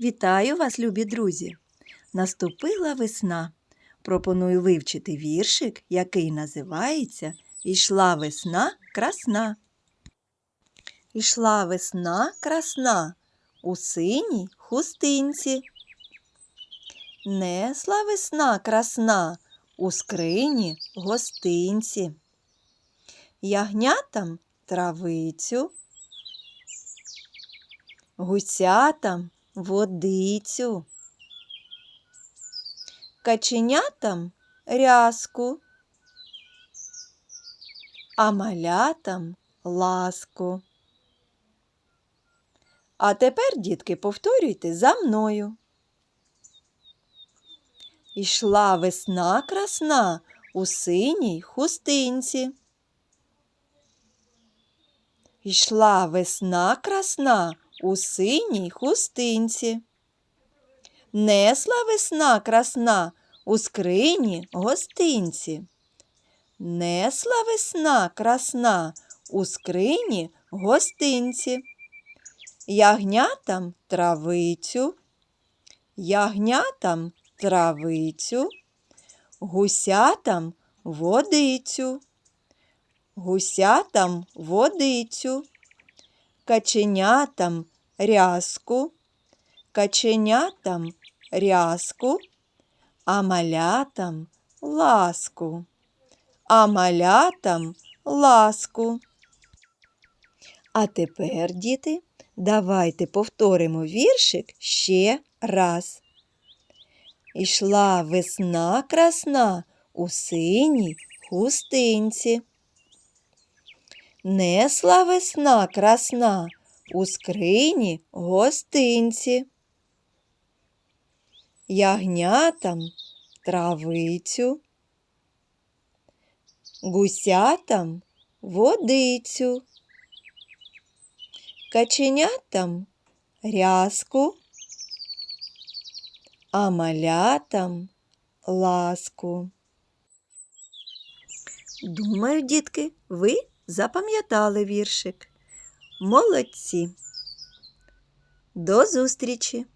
Вітаю вас, любі друзі! Наступила весна. Пропоную вивчити віршик, який називається Ішла весна красна. Ішла весна красна у синій хустинці. Несла весна красна у скрині гостинці. Ягнятам травицю, гусятам водицю, каченятам рязку, а малятам ласку. А тепер, дітки, повторюйте за мною. Ішла весна красна у синій хустинці. Ішла весна красна у синій хустинці. Несла весна красна у скрині гостинці. Несла весна красна у скрині гостинці. Ягнятам травицю, ягнятам травицю, гусятам водицю, гусятам водицю, каченятам рязку, каченятам рязку, а малятам ласку, а малятам ласку. А тепер, діти, давайте повторимо віршик ще раз. Ішла весна красна у синій хустинці. Несла весна красна у скрині гостинці. Ягнятам травицю, гусятам водицю, каченятам рязку, а малятам ласку. Думаю, дітки, ви запам'ятали віршик. Молодці. До зустрічі!